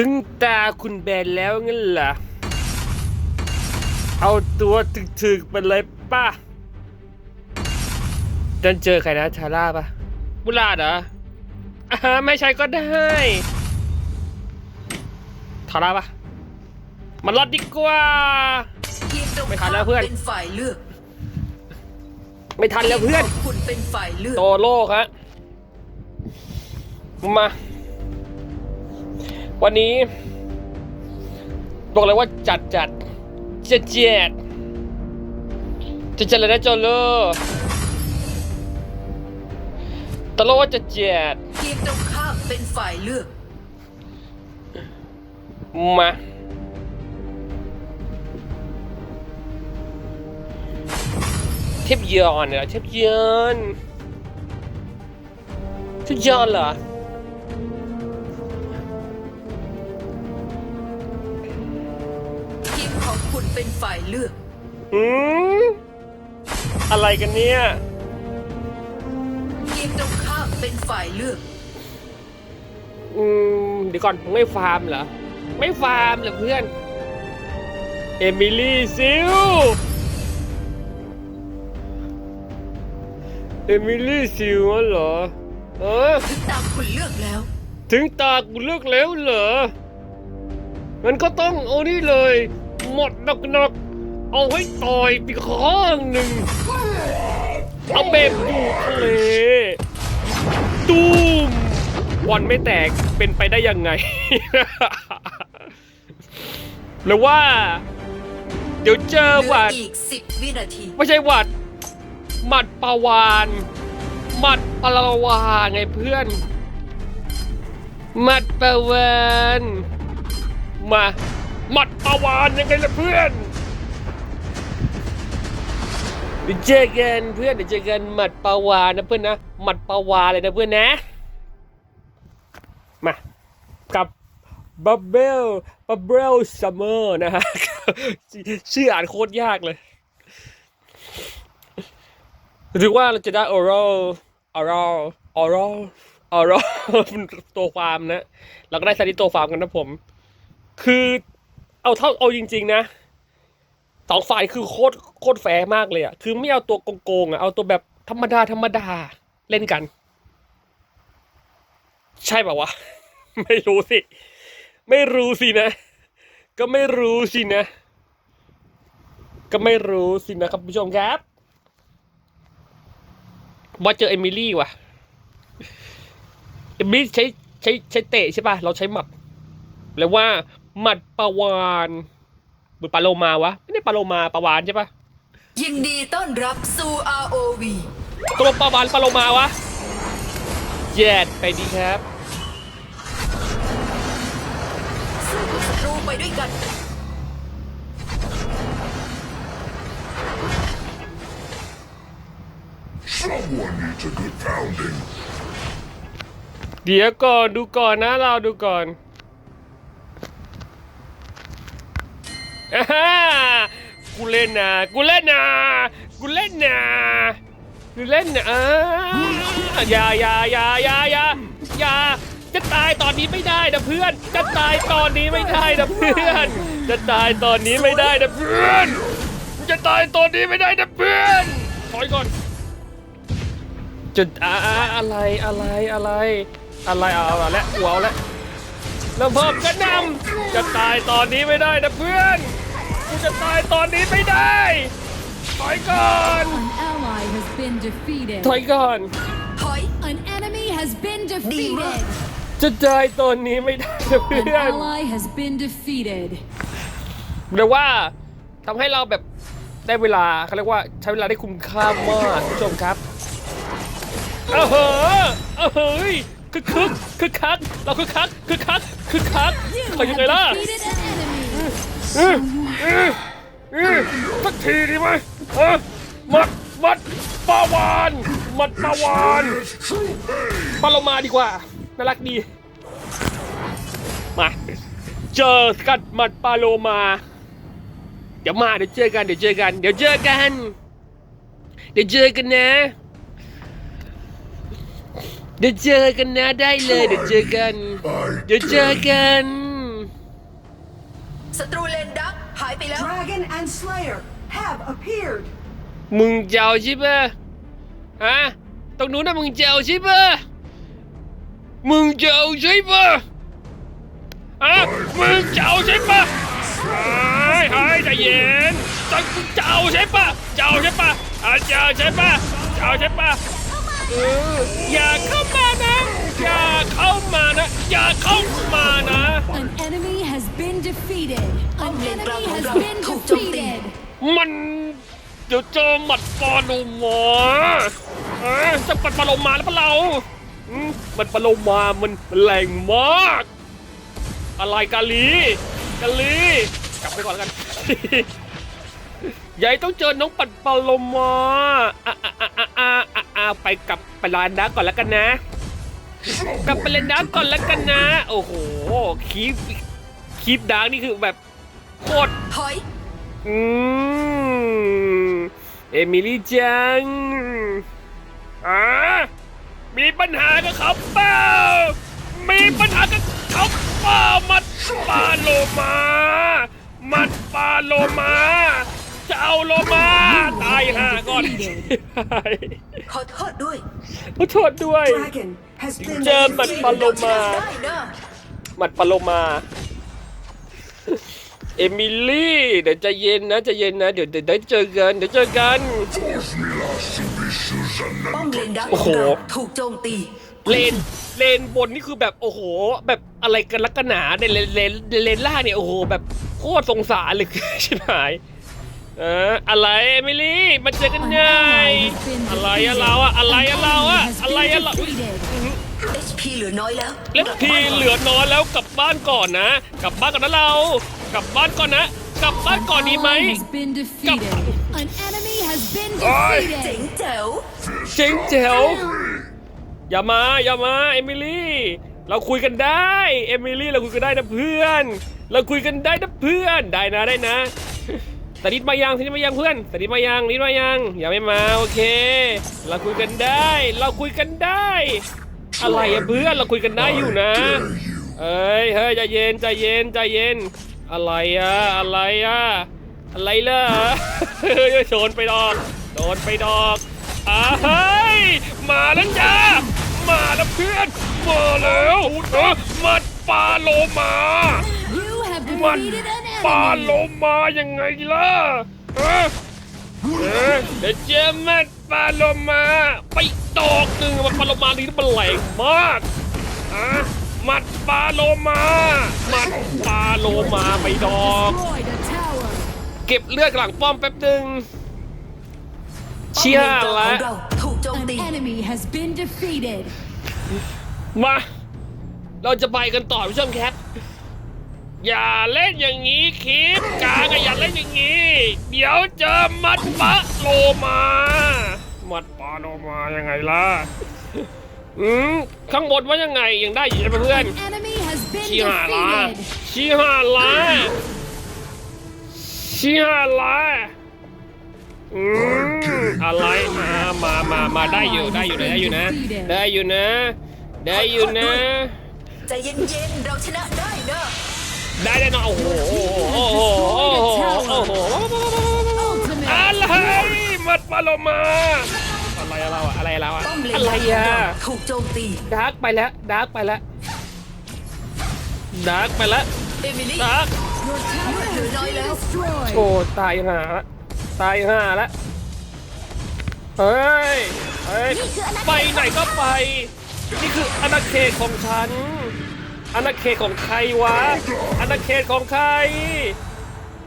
ถึงตาคุณแบนแล้วงั้นเหรอ เอาตัวถึกๆไปเลยป่ะดันเจอใครนะชาร่าปะบุลาดเหรออ่าไม่ใช่ก็ได้ทาร่าปะมันรอดดีกว่า ทีมตรงไม่ทัข้านแล้วมเพื่อน เป็นฝ่ายเลือกไม่ทันแล้วเพื่อน ทีมของคุณเป็นฝ่ายเลือก โตโลกฮะ มา วันนี้ บอกเลยว่าจัดจัดเจ็ดเจ็ดจะจัดเลยนะโจโลตลกว่าจะเจ็ดทีมตรงข้ามเป็นฝ่ายเลือก มา เทพยอนเหรอเทพยอนเทพยอนเหรอ ฝ่ายเลือก อืมอะไรกันเนี่ย ทีมตรงข้ามเป็นฝ่ายเลือก อืมเดี๋ยวก่อนมึงไม่ฟาร์มเหรอ ไม่ฟาร์มเหรอเพื่อน เอมิลี่ซิล เอมิลี่ซิลเหรอ เออ ถึงตามคุณเลือกแล้ว ถึงตากูเลือกแล้วเหรองั้นก็ต้องเอานี่เลย หมดหนักๆเอาให้ต่อยปีกข้างหนึ่งเอาแบบดูทะเลตูมบอลไม่แตกเป็นไปได้ยังไง หรือว่า เดี๋ยวเจอเหลืหอวัดอีก10วินาทีไม่ใช่หวัด หมัดปาวานหมัดปลาวาไงเพื่อนหมัดปาวานมา หมัดปาวานยังไงล่ะเพื่อนเดี๋ยวเจอกันเพื่อนเดี๋ยวเจอกันหมัดปาวานนะเพื่อนนะหมัดปาวานเลยนะเพื่อนนะ มากับบับเบิลบับเบิลซัมเมอร์นะฮะชื่ออ่านโคตรยากเลย หรือว่าเราจะได้ oral oral oral oral ตัวฟาร์มนะ เราก็ได้ซาดิตัวฟาร์มกันนะผม คือ เอาเท่าเอาจริง ๆ นะสองฝ่ายคือโคตรโคตรแฟร์มากเลยอะคือไม่เอาตัวโกงๆอะเอาตัวแบบธรรมดาธรรมดาเล่นกัน ใช่ป่าวะ ไม่รู้สิ ไม่รู้สินะ ก็ไม่รู้สินะ ก็ไม่รู้สินะครับผู้ชมครับว่าเจอเอมิลี่ว่ะเอมิลี่ใช้ใช้ใช้เตะใช่ป่ะ เราใช้หมัดแล้วว่า หมัดปาวานหรือปลาโลมาวะ ไม่ได้ปลาโลมาปาวานใช่ป่ะยินดีต้อนรับสู่ ROV ตกลงปาวานปลาโลมาวะแย่ไปดีครับสู้กับศัตรูไปด้วยกัน Someone needs a good pounding. เดี๋ยวก่อนดูก่อนนะเราดูก่อนอ่าฮ่า กูเล่นนะกูเล่นนะกูเล่นนะกูเล่นนะอย่าอย่าอย่าอย่าอย่าอย่าจะตายตอนนี้ไม่ได้นะเพื่อน จะตายตอนนี้ไม่ได้นะเพื่อน จะตายตอนนี้ไม่ได้นะเพื่อน จะตายตอนนี้ไม่ได้นะเพื่อนถอยก่อนจะอะอะไรอะไรอะไรอะไรเอาเอาละหัวเอาละ แล้วเพิ่มกระหนำจะตายตอนนี้ไม่ได้นะเพื่อนกูจะตายตอนนี้ไม่ได้ถอยก่อน An ally has been defeated. ถอยก่อนถอย An enemy has been Dima. defeated. จะตายตอนนี้ไม่ได้นะเพื่ An อน ally has been defeated. เรียกว่าทำให้เราแบบได้เวลาเขาเรียกว่าใช้เวลาได้คุ้มค่ามากคุณผู้ชมครับเออเหอะเออเฮ้ย คึกคึกคึกคักเราคึกคักคึกคักคึกคักเขายังไงล่ะ have defeated an enemy. เออเออเออสักทีดีไหมเออมัดมัดปาวานมัดปาวานปลาโลมาดีกว่าน่ารักดีมาเจอกัดมัดปลาโลมา เดี๋ยวมาเดี๋ยวเจอกันเดี๋ยวเจอกัน เดี๋ยวเจอกัน เดี๋ยวเจอกันนะ เดี๋ยวเจอกันนะได้เลย เดี๋ยวเจอกัน I เดี๋ยวเจอกัน dare ศัตรูเลนดักหายไปแล้ว Dragon and Slayer have appeared. มึงเจ้าใช่ปะฮะตรงนู้นนะมึงเจ้าใช่ปะมึงเจ้าใช่ปะฮะมึงเจ้าใช่ปะหายหายใจเย็นจังเจ้าใช่ปะเจ้าใช่ปะอะเจ้าใช่ปะเจ้าใช่ปะเอออย่าเข้ามานะ อย่าเข้ามานะ อย่าเข้ามานะ An enemy has been defeated. An Ông lên enemy răng, has răng, been thuộc trong defeated. มันเดี๋ยวเจอหมัดปาโลมาเอ๊ะจะปัดปาโลมาแล้วปะเราอืมมันปาโลมามันแรงมาก อะไรกาลีกาลีกลับไปก่อนแล้วกัน ยายต้องเจอน้องปัดปาโลมาอะอะอะอะอะอะอะไปกับไปลานดักก่อนแล้วกันนะ กลับไปเล่นดักก่อนแล้วกันนะ โอ้โหคีปคีปดักนี่คือแบบโคตร ถอย อืม เอมิลี่จังอ่ามีปัญหากับเขาเปล่า มีปัญหากับเขาเปล่า มัดปลาโลมา มัดปลาโลมา จะเอาโลมาตายห่าก่อนขอโทษด้วยขอโทษด้วย Dragon has been เจอหมัด defeated. ปลาโลมาได้นะหมัดปลาโลมา เอมิลี่ เดี๋ยวใจะเย็นนะใจะเย็นนะ เดี๋ยวเดี๋ยวได้เจอกันเดี๋ยวเจอกัน Cosmila Subisusana. ป้อมเลนดักโอ้โหถูกโจมตีเลนเลนบนนี่คือแบบโอ้โห แบบอะไรกันลักกันหนาในเลนเลนเลนล่างเนี่ยโอ้โหแบบโคตรสงสารเลยใช่ไหม เอออะไรเอมิลี่มาเจอกัน An ไง ally has been อะไรอะ defeated. เราอะอะไร An อะเราอะ enemy has อะไร been อะเรา defeated. HP เหลือน้อยแล้ว เล็บทีเหลือน้อยแล้วกลับบ้านก่อนนะ กลับบ้านก่อนนะเรา กลับบ้านก่อนนะ กลับบ้าน An ก่อนดีไหม ally has been defeated. An enemy has been เจ๋ง defeated. แจ๋วเจ๋งแจ๋วอย่ามาอย่ามาเอมิลี่เราคุยกันได้เอมิลี่เราคุยกันได้นะเพื่อน เราคุยกันได้นะเพื่อนได้นะได้นะ สนิทมายังสนิทมายังเพื่อนสนิทมายังนิดมายังอย่าไม่มาโอเค เราคุยกันได้ เราคุยกันได้ อะไรอะเพื่อนเราคุยกันได้อยู่นะเอ้ยเฮ้ยใจเย็นใจเย็นใจเย็น อะไรอะอะไรอะอะไรล่ะเฮ้ยโดนไปดอกโดนไปดอกอ้าเฮ้ยมาแล้วจ้ามาแล้วเพื่อนมาแล้วเออมัดปลาโลมา You have มัน defeated an ปลาโล enemy. มายังไงล่ะเออเออเดี๋ยวเจอมัดปลาโลมาไปดอกหนึ่งมันปลาโลมานี่มันแรงมากอะมัดปลาโลมามัดปลาโลมาไปดอก Destroyed a tower. เก็บเลือดหลังป้อมแป๊บหนึ่งเชี่ยป้อมเลนกลางขละองเราถูกโจม An ตี enemy has been defeated. มา เราจะไปกันต่อพี่ชมแคท อย่าเล่นอย่างนี้คลิปกลางอะอย่าเล่นอย่างนี้ เดี๋ยวเจอมัดปะโลมา มัดปะโลมายังไงล่ะอืมข้างบนว่ายังไงยังได้อยู่ใช่ไหมเพื่อนชี้หาละ defeated. ชี้หาละชี้หาละอืมอะไรมามามามาได้อยู่ได้อยู่ได้อยู่นะ ได้อยู่นะ ได้อยู่นะใจเย็นๆเราชนะได้เนอะ ได้แน่นอนโอ้โหโอ้โหโอ้โหโอ้โหอะไรมัดปลาโลมาอะไรเราอะอะไรเราอะอะไรอะถูกโจมตีดาร์กไปแล้วดาร์กไปแล้วดาร์กไปแล้วดาร์กโอ้ตายห่าละตายห่าละเฮ้ยเฮ้ยไปไหนก็ไป นี่คืออาณาเขตของฉัน อาณาเขตของใครวะอาณาเขตของใคร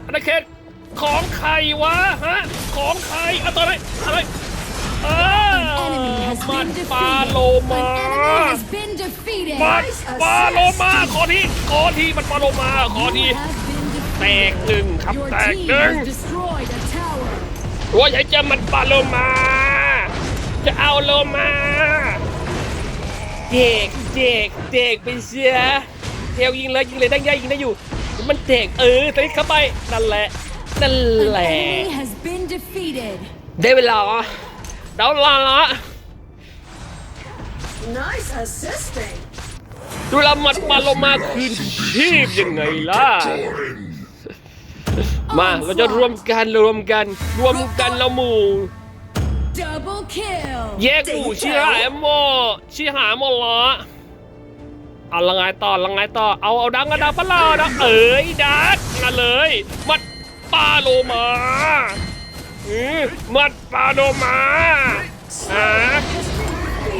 อาณาเขตของใครวะฮะของใครอะตัวอะไรอะไรเออ An enemy has มัน been ปาโล defeated. มา An enemy has been defeated. มันปาโลมาขอทีขอทีมันปาโลมาขอ You ที have been แตก defeated. หนึ่งครับ Your แตก team หนึ่ง has destroyed a tower. ว่าอยากจะมันปลาโลมา จะเอาโลมา เด็กเด็กเด็กไปเสียเทวยิงเลยยิงเลยได้ง่ายยิงได้อยู่ มันเด็กเออตอนนี้เข้าไปนั่นแหละนั่น An แหละ enemy has been defeated. ได้เวลาได้เวลาละ Nice assisting. ดูแลมันปลาโลมาคืนชีพยังไงล่ะ Jordan. มาเราจะรวมกันรวมกัน รวมกันแล้วหมู่ Double kill. แยกหมู่ชี้หายหมดชี้หายหมดละเอาละไงต่อละไงต่อเอาเอาดังกระดังปะลาดังเอ๋ยดัดมาเลยมัดปลาโลมาอือมัดปลาโลมาอ่า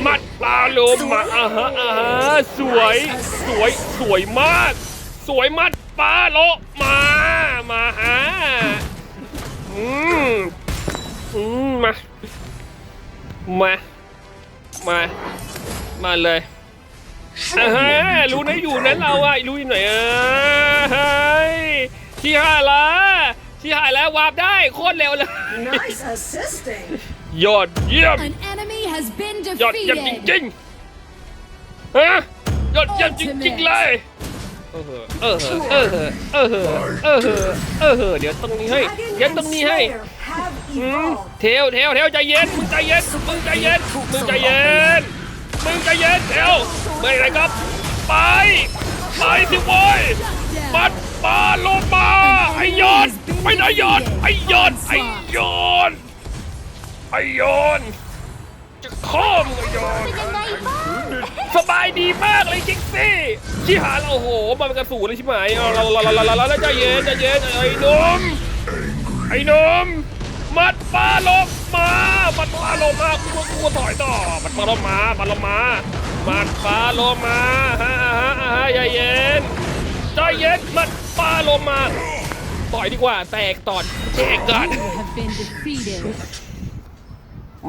มัดปลาโลมาอ่าฮะอ่าฮะสวยสวยสวยมาก สวยมัดปลาโลมามาฮะอืมอืมมา มา มา มาเลยอ่าฮะรู้นะอยู่นั้นเราอะรู้อยู่ไหนอะเฮ้ยที่หายละที่หายแล้ววาร์ปได้โคตรเร็วเลย Nice assisting. ยอดเยี่ยม An enemy has been ยอดเยี่ยมจ defeated. ริงๆฮะยอดเยี่ยมจริงๆเลย เออเหอะเออเหอะเออเหอะเออเหอะเออเหอะเอเดี๋ยวตรงนี้ให้เดี๋ยวตรงนี้ให้อืม evolved. เทวเทวเทวใจเย็นมึงใจเย็นมึงใจเย็นมึงใจเย็นมึงใจเย็นเทวเมื่อไรครับไปไปสิโว้ยมัดปลาลงมาไอ้ยอนไปไหนยอนไอ้ยอนไอ้ยอนไอ้ยอนจะข้อมไอ้ยอน สบายดีมากเลยจริงสิชิหาเราโอ้โหมันเป็นกระสูเลยใช่ไหมเอาเราเราเราเราเราใจเย็นใจเย็นไอ้นมไอ้นมมัดปลาลงมามัดปลาลงมากูกูกูถอยต่อมัดปลาลงมาปลาลงมามัดปลาลงมาฮะฮะฮะใจเย็นใจเย็นมัดปลาลงมาต่อยดีกว่าแตกตอดแตกก่อน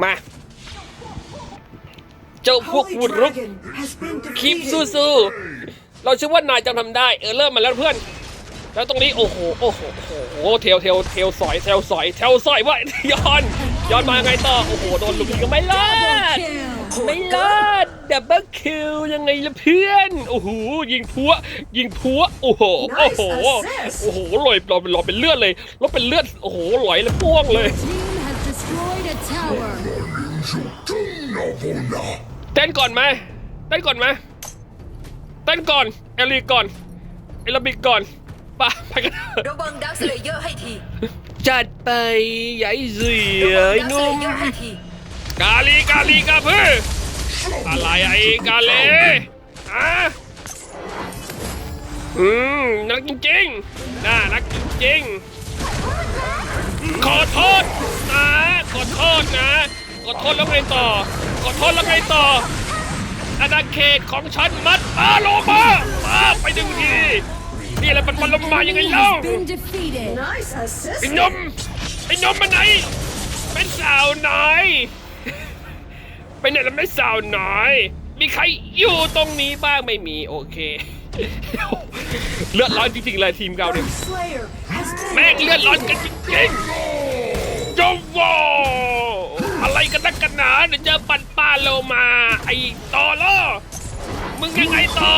มา เจ้าพวก Holy บุรุษ Dragon has been คลิป defeated. สู้ๆเราเชื่อว่านายจะทำได้ เออเริ่มมาแล้วเพื่อน แล้วตรงนี้โอ้โหโอ้โหโอ้โหเทลเทลเทลสอยเทลสอยเทลสอยว่าย้อนย้อนมาไงต่อโอ้โหโดนลุกก็ไม่รอ Double ด kill. ไม่รอดดับเบิลคิวยังไงล่ะเพื่อนโอ้โหยิงพัวยิงพัวโอ้โหโอ้โหโอ้โหลอยลอยลอยเป็นเลือดเลยลอยเป็นเลือดโอ้โหลอยเลยพ่วงเลย Team has destroyed a tower. Navona. เต้นก่อนไหมเต้นก่อนไหมเต้นก่อนเอลีก่อนเอลบิกก่อนไป่ะไปกันเถอะระวังดักสเลเยอร์ให้ทีจัดไปใหญ่เสียระวังไอ้ดักหสนุ่เลมเยอร์ให้ทีกาลีกาลีกาเพื่ออะไรไอ้กาเลอะอืมนักจริงๆน่ารักจริงๆขอโทษนะขอโทษนะ ขอโทษแล้วไงต่อขอโทษแล้วไงต่ออาณาเขตของฉันมัดอาโลมามาไปหนึ่งทีนี่แหละมันมันลงมายังไง Enemy เล่า has been defeated. Nice ไอ้ assisting. นมไอ้นมมาไหน เป็นสาวน้อยไปไหนแล้วไม่สาวน้อย มีใครอยู่ตรงนี้บ้างไม่มีโอเค เลือดร้อนจริงๆเลยทีมเราเนี่ย Slayer has been แม่งเลือดร้อนกันจริงๆจวออะไร กันนักกันหนาเดี๋ยวเจอปันปลาโลมา ไอ้ต่อล่อมึงยังไงต่อ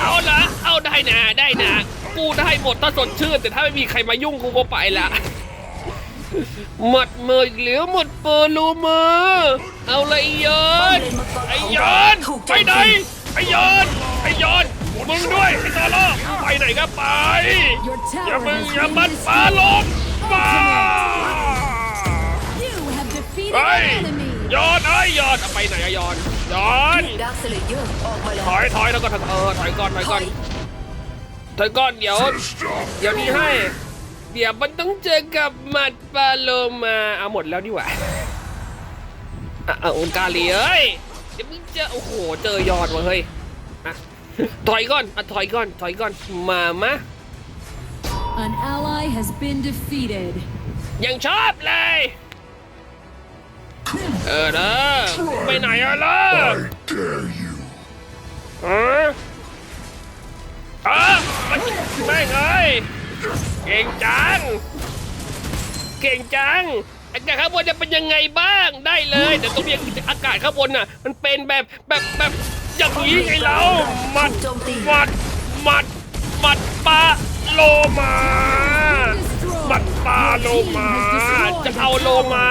เอาละเอาได้นะได้นะ กูได้หมดถ้าสดชื่น แต่ถ้าไม่มีใครมายุ่งกูก็ไปละหมดมืออีกแล้วหมดเปอร์ลูมือเอาเลยไอ้ยอนไอ้ยอนไปไหนไอ้ยอนไอ้ยอนมึงด้วยไอ้ตอล่อไปไหนก็ไป Your อย่า tower มึง has อย่า been มันปลาล destroyed. ง ยอนเอ้ยยอนเอาไปไหนอะยอนยอนดักสเลเยอร์ออกมาแล้ถวอยถอยแล้วก็ถอยเออถอยก่อนถอยก่อนถอยก่อนเดี๋ยว Stop. เดี๋ยวนี้ให้ เดี๋ยวมันต้องเจอกับหมัดปลาโลมาเอาหมดแล้วดีกว่าอะเอาองกาลีเอ้ยเดี๋ยวมึงเจอโอ้โหเจอยอดว่ะเฮ้ยอะถอยก่อนอะถอยก่อนถอยก่อนมามะ An ally has been defeated. ยังชอบเลย เออเด้อไปไหนอะล่ะเออเออมันไม่ไงเก่งจัง เก่งจังอากาศข้างบนจะเป็นยังไงบ้างได้เลยแต่ตรงนี้อากาศข้างบนน่ะ มันเป็นแบบแบบแบบอย่างนี้ไงเราหมัดหมัดหมัดหมัดปลาโลมา ปลาโลมา จะเอาโลมา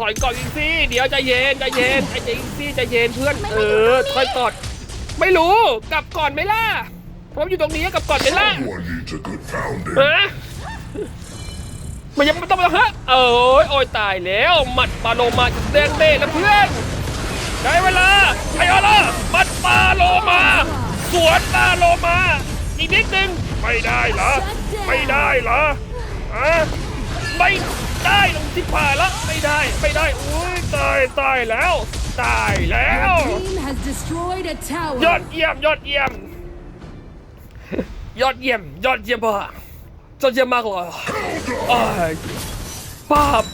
ถอยก่อนอีกสิเดี๋ยวใจเย็นใจเย็นไอ้ใจอีกสิใจเย็นเพื่อนเออถอยก่อนไม่รู้กลับก่อนไหมล่ะผมอยู่ตรงนี้กลับก่อนไหมล่ะ One needs a good pounding. ฮะมันยังไม่ต้องมาฮะเอ้ยโอ้ยตายแล้วหมัดปาโลมาจะแดงเต้แล้วเพื่อนได้เวลาไอ้เอาละหมัดปาโลมา สวนปาโลมา อีกนิดนึงไม่ได้เหรอไม่ได้เหรออะ ไม่ได้ลงที่ผ่านละไม่ได้ไม่ได้อุ้ยตายตายแล้วตายแล้ว Your team has destroyed a ยอ tower. ดเยี่ยมยอดเยี่ยม ยอดเยี่ยมยอดเยี่ยมมากยอดเยี่ยมมากเลยอ้ายภาพ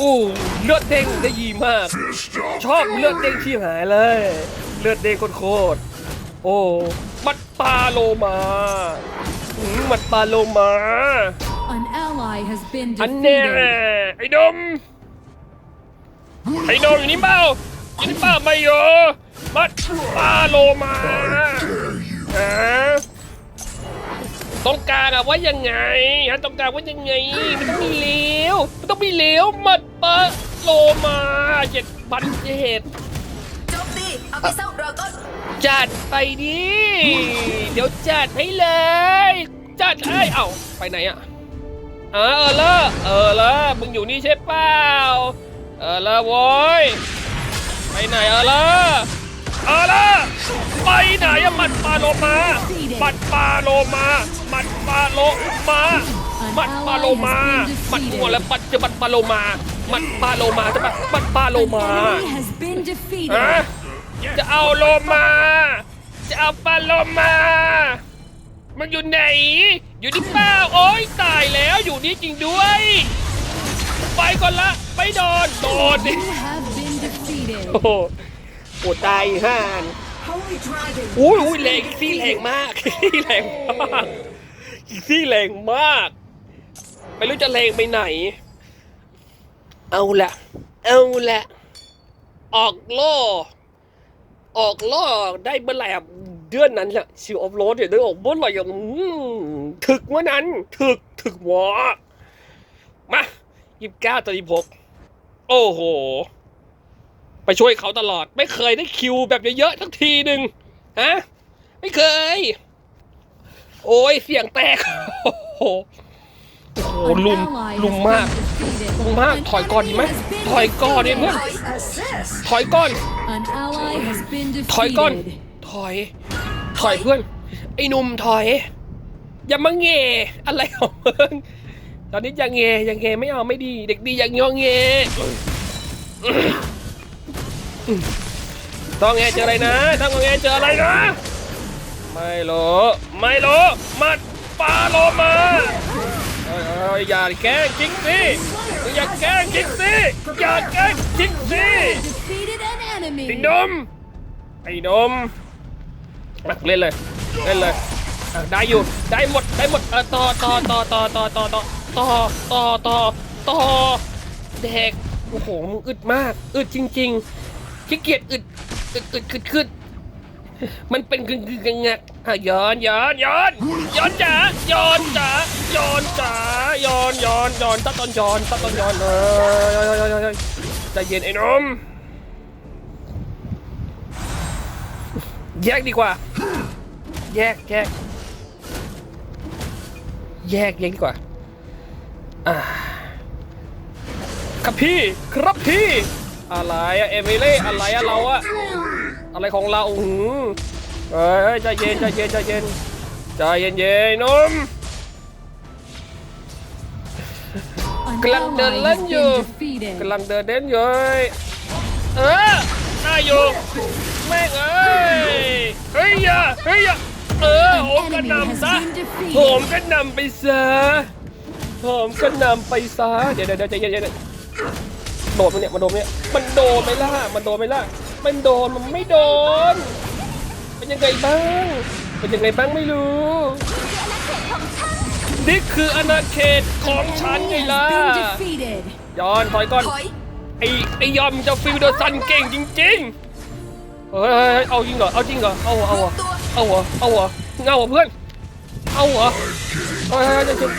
อู้เลือดเด้งได้ยีมาก Fist up. ชอบเลือดเด้งที่หายเลย เลือดเด้งโคตรๆโอ้ มัดปลาโลมาอืมมัดปลาโลมา An ally has been อันเน่ defeated. ไอ้ดม ไอ้ดมอยู่นี่เปล่าอยู่นี่เปล่าไม่อยู่มัดปลาโลมาฮะต้องการอะว่ายังไงฮะต้องการว่ายังไง มันต้องมีเหลวมันต้องมีเหลวมัดปลาโลมาเจ็ดพันเจ็ด โจมตีเอาไปเศร้าดราก้อนจัดไปดิ เดี๋ยวจัดให้เลย จัดไอ้ยเอ้า ไปไหนอะ เออเออเออละมึงอยู่นี่ใช่เปล่าเออละโว้ยไปไหนเออเละเออละไปไหนอะมัดปลาโลมา มัดปลาโลมา มัดปลาโลมา มัดปลาโลมา มัดหัวแล้วปัดจะมัดปลาโลมา มัดปลาโลมาจะมัดมัดปลาโลมาจะเอาโลมา จะเอาปลาโลมา มันอยู่ไหน อยู่ที่เป้าโอ้ยตายแล้วอยู่นี่จริงด้วย ไปก่อนละไม่โดนโดนดิ You have been defeated. โอ้โหโอ้ตายห่าน Holy Dragon. อุ้ยอุ้ยแรงซี่แรงมากซี่แรงมากซี่แรงมาก ไม่รู้จะแรงไปไหน เอาละเอาละออกล่อออกล่อได้เมื่อไหร่อะ เดือนนั้นแหละชิวออฟโรดเนี่ยได้ออกเมื่อไหร่อย่างถึกเมื่อนั้น ถึกถึกหวอมายี่สิบเก้าต่อยี่สิบหกโอ้โห ไปช่วยเขาตลอด ไม่เคยได้คิวแบบเยอะๆทั้งทีหนึ่งฮะไม่เคย โอ้ยเสียงแตก โอ้โหโอ้ลุมลุมมากลุมมาก ถอยก่อนดีไหมถอยก่อนดิเพื่อนถอยก่อน ถอยก่อน ถอย ถอยเพื่อน ไอ้หนุ่มถอย อย่ามาเงอะไรของมึงตอนนี้อย่างเงอย่างเงไม่เอาไม่ดี เด็กดีอย่างงอเงต้องแงเจออะไรนะ ต้องแงเจออะไรนะ ไม่รู้ไม่รู้มัดปลาโลมาเอ้ยเอ้ยอย่าแกล้งจิกสิอย่าแกล้งจิกสิอย่าแกล้งจิกสิ Defeated an ไอ้ enemy. นมไอ้นม มาเล่นเลยเล่นเลยได้อยู่ได้หมดได้หมดเออต่อต่อต่อต่อต่อต่อต่อต่อต่อต่อต่อเด็กโอ้โหมึงอึดมากอึดจริงๆขี้เกียจอึดอึดอึดขึ้นขึ้นมันเป็นกึ่งกึ่งกึ่งงักอะย้อนย้อนย้อนย้อนจ๋าย้อนจ๋าย้อนจ๋าย้อนย้อนย้อนตะตอนย้อนตะตอนย้อนเออใจเย็นไอ้นม แยกดีกว่า แยกแยกแยกแยกดีกว่าอ่าครับพี่ครับพี่ อะไรอะเอมิเล่อะไรอะเราอะอะไรของเราหือเอ้ยใจเย็นใจเย็นใจเย็นใจเย็นเย็นนมกำลังเดินเล่นอยู่กำลังเดินเล่นอยู่เอ้ยเออได้อยู่ แม่งเอ้ยเฮ้ยอย่าเฮ้ยอย่าเออผมก็นำซะผมก็นำไปซะผมก็นำไปซะเดี๋ยวเดี๋ยวเดี๋ยวใจเย็นๆโดดมันเนี่ยมันโดนเนี่ยมันโดนไหมล่ะมันโดนไหมล่ะมันโดนมันไม่โดนเป็นยังไงบ้างเป็นยังไงบ้างไม่รู้นี่คืออาณาเขตของฉัน Enemy ไงล่ะ has been defeated. ย้อนถอยก่อนถอยไอไอยอมจะฟิลเดอร์ซันเก่งจริง ๆ เฮ้ยเอาจริงเหรอ เอาจริงเหรอ เอาเหรอเอาเหรอเอาเหรอเอาเหรอเงาเหรอเพื่อน เอาเหรอเฮ้ยเฮ้ยเฮ้ยเฮ้ย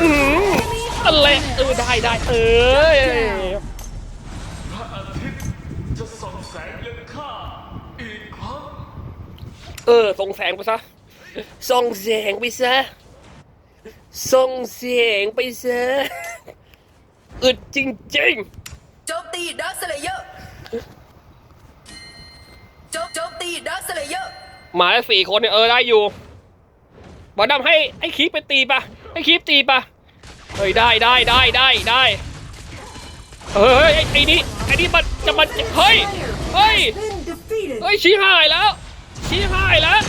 อืมอะไรเออได้ได้เออเออ ส่งแสงไปซะ ส่งแสงไปซะ ส่งเสียงไปซะ อึดจริงโจมตีดักสเลเยอร์โจมโจม ตีดักสเลเยอร์ๆหมาสี่คนเนี่ยเออได้อยู่บอลดำให้ไอ้คีปไปตีปะให้คีปตีปะเฮ้ยได้ได้ได้ได้ได้เฮ้ยไอ้ไอ้นี่ไอ้นี่มันจะมันเฮ้ยเฮ้ย Been defeated. เฮ้ยชี้หายแล้วชี้หายแล้ว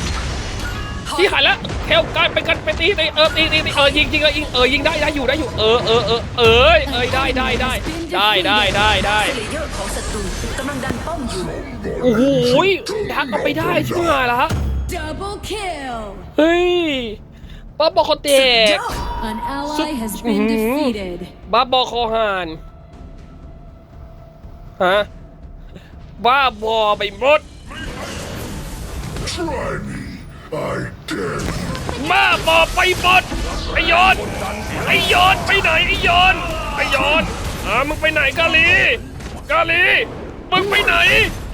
ชี้หายแล้วเทลกันไปกันไปตีตีเออตีตีตีเออยิงยิงเออยิงเออยิงได้ได้อยู่ได้อยู่เออเออเออเออเอยได้ได้ได้ได้ได้ได้ได้สเลเยอร์ของศัตรูกำลังดันป้อมอยู่ โอ้โหดักเอาไปได้ชิบหายแล้ว Double kill. เฮ้ยบ้าบอคอเตก An ally has been Mhm. defeated. บ้าบอคอหานฮะบ้าบอไปหมด Try me. I dare you. บ้าบอไปหมดไอยอนไอยอนไปไหนไอยอนไอยอนอ่ามึงไปไหนกาลีกาลีมึงไปไหน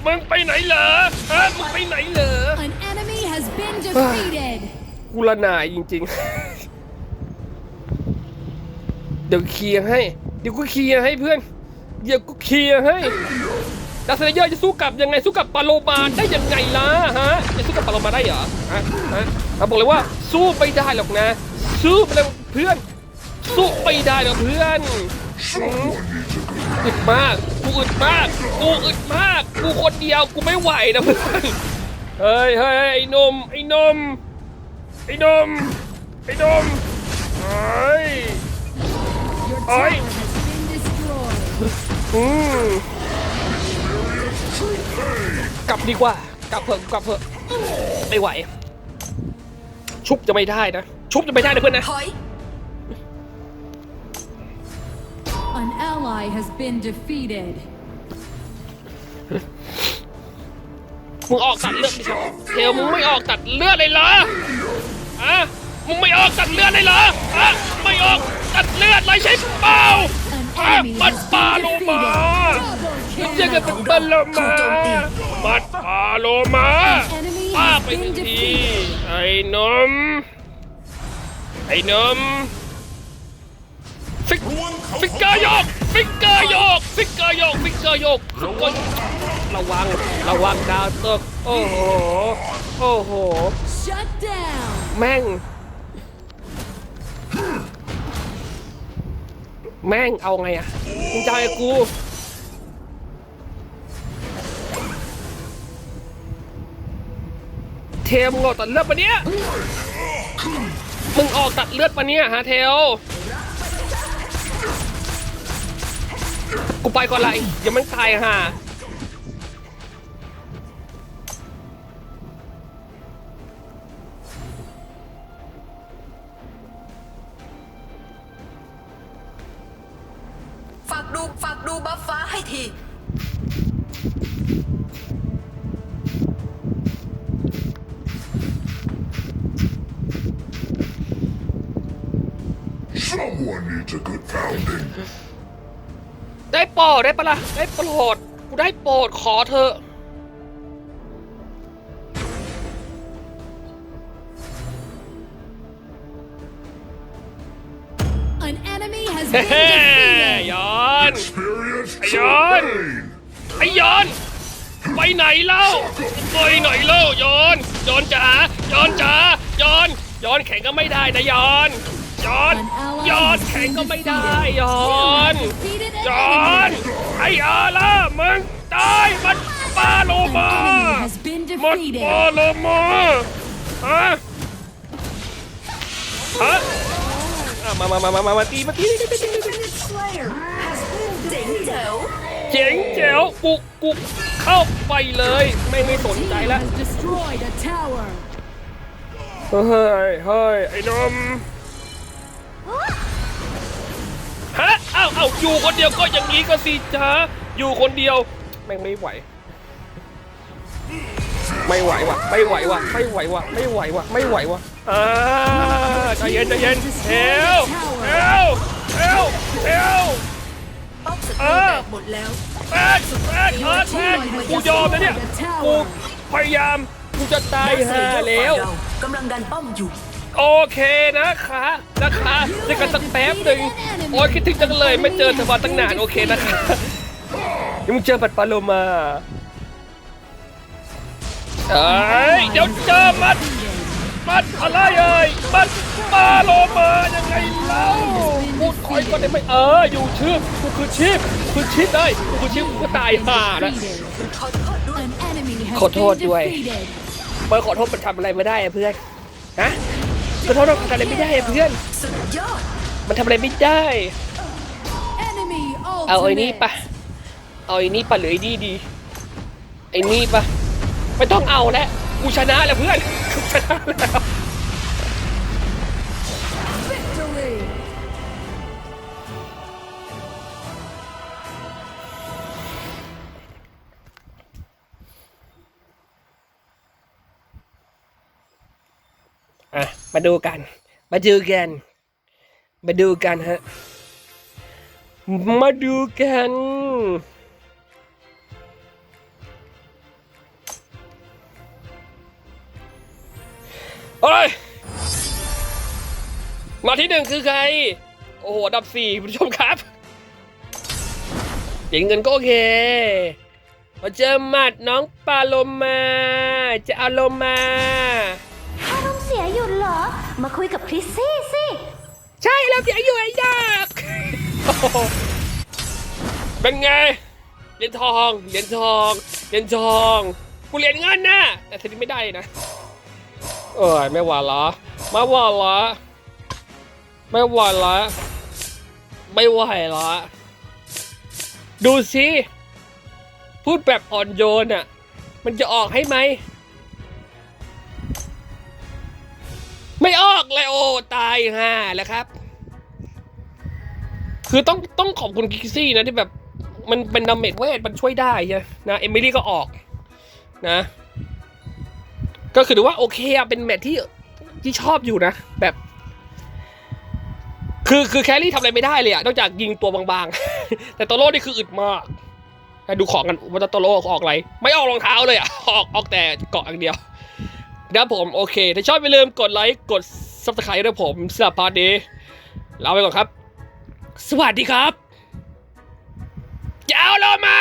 มึงไปไหนเหรอฮะมึงไปไหนเหรอ An enemy has been defeated. กูละนายจริงๆ เดี๋ยวเคลียร์ให้ เดี๋ยวกูเคลียร์ให้เพื่อน เดี๋ยวกูเคลียร์ให้ดาสเลเยอร์จะสู้กับยังไงสู้กับปาโลมาได้ยังไงล่ะฮะจะสู้กับปาโลมาได้เหรอฮะฮะเราบอกเลยว่าสู้ไม่ได้หรอกนะ สู้ไปเลยเพื่อน สู้ไม่ได้หรอกเพื่อน อึดมาก กูอึดมาก กูอึดมาก กูคนเดียว กูไม่ไหวนะเพื่อนเฮ้ยเฮ้ยไอ้หนม ไอ้หนม ไอ้หนม ไอ้หนม เฮ้ย Your Oi. tower has been destroyed. อืมกลับดีกว่า กลับเถอะกลับเถอะไม่ไหว ชุบจะไม่ได้นะ ชุบจะไม่ได้นะเพื่อนนะ ถอย An ally has been defeated. มึงออกตัดเลือดดิครับเทลมึงไม่ออกตัดเลือดเลยเหรออะมึงไม่ออกตัดเลือดเลยเหรออะไม่ออกตัดเลือดเลยใช่เปล่า An อะ enemy มัน has ปา been โลมา defeated. มึงยังกันเป็นปาโลมามันปาโลมา Enemy ป้า has ไป been ทันที defeated. ไอ้หนมไอ้หนมฟิก ฟิกเกอร์โยกฟิกเกอร์โยกฟิกเกอร์โยกฟิกเกอร์โยกฟิกเกอร์โยกระวังระวังดาวตกโอ้โหโอ้โห Shut down. แม่ง แม่งเอาไงอะมึงจะเอาไอ้กูเทมมึงออกตัดเลือดปะเนี้ยมึงออกตัดเลือดปะเนี้ยฮะเทล กูไปก่อนละอย่ามันตายห่าฝากดูฝากดูบัฟฟ้าให้ที Someone needs a good pounding. ได้โปรดได้ปะล่ะได้โปรดกูได้โปรดขอเถอะ An enemy has เฮ้ been defeated. ยอน Experience Hey, true John. pain. ไอ้ยอน ไปไหนเล่าไปไหนเล่ายอนยอนจ๋ายอนจ๋ายอนยอนแข่งก็ไม่ได้นะยอน ยอนยอนแข่งก็ไม่ได้ยอนยอนไอ้อาล่ะมึงตายมันปาโลมามันปาโลมาฮะฮะมามามามามามาตีมาตีเจ๋งแจ๋วเจ๋งแจ๋วกูกูเข้าไปเลยไม่ไม่สนใจแล้วเฮ้ยเฮ้ยไอ้นม อ้าวอ้าวอยู่คนเดียวก็อย่างนี้ก็สิจ้าอยู่คนเดียวแม่งไม่ไหว ไม่ไหวว่ะ ไม่ไหวว่ะ ไม่ไหวว่ะ ไม่ไหวว่ะ ไม่ไหวว่ะอ่าใจเย็นใจเย็นเฮลเฮลเฮลเฮลป้อมศัตเอรูอแตกหมดแล้วแป๊ดแป๊ดเอิร์ดแป๊ดกูยอมนะเนี่ยกูพยายามกูจะตายดักสเลห่าเยอร์แล้วฝ่ายเรากำลังดันป้อมอยู่ โอเคนะคะนะคะเจอกันสักแป๊บหนึ่งโอ้ยคิดถึงจังเลยไม่เจอเธอมาตั้งนานโอเคนะคะยังมึงเจอบัตรปาโลมาเอ้ยเดี๋ยวเจอมันมันอะไรเอ่ยมันปาโลมายังไงเล่าพูดคอยก็ได้ไหมเอออยู่ชื่อกูคือชีพกูคือชีพได้กูคือชีพกูก็ตายห่านะ Defeated. ขอโทษด้วย An enemy has ขอโทษ been ด้วย defeated. เปิดขอโทษมันทำอะไรไม่ได้อะเพื่อนฮะ ขอโทษมันทำอะไรไม่ได้อะเพื่อน สุดยอด มันทำอะไรไม่ได้ Enemy เอาไอ้นี่ ultimate. ปะเอาไอ้นี่ปะหรือไอ้นี่ดี ไอ้นี่ปะไม่ต้องเอาแล้วกูชนะแล้วเพื่อนกูชนะแล้ว มาดูกัน มาดูกัน มาดูกันฮะ มาดูกันเฮ้ย มาที่หนึ่งคือใคร โอ้โหดับสี่ผู้ชมครับเสียงเงินก็โอเคมาเจอหมัดน้องปาโลมา จะเอาโลมา มาคุยกับคริสซี่สิใช่แล้วเสียอยู่ไอ้ยากโอ้โหเป็นไงเหรียญทองเหรียญทองเหรียญทองกูเหรียญเงินนะแต่ทีนี้ไม่ได้นะเอ้ยไม่ไหวละไม่ไหวละไม่ไหวละไม่ไหวละดูสิพูดแบบอ่อนโยนอะ มันจะออกให้ไหม ไม่ออกเลยโอ้ตายห่าแล้วครับ คือต้องต้องขอบคุณกิกซี่นะที่แบบ มันเป็นดาเมจเวทมันช่วยได้ใช่นะเอมิลี่ก็ออกนะ ก็คือถือว่าโอเคอะเป็นแมทที่ที่ชอบอยู่นะ แบบ คือคือแครี่ทำอะไรไม่ได้เลยอะนอกจากยิงตัวบางๆ แต่โตโร่นี่คืออึดมากดูของกันว่าโตโร่ออกอะไร ไม่ออกรองเท้าเลยอะออกออกแต่เกาะอย่างเดียว นะครับผมโอเค ถ้าชอบอย่าลืมกดไลค์กด subscribe ด้วยผมสำหรับพาร์ทนี้ลาไปก่อนครับ สวัสดีครับยาวโลมา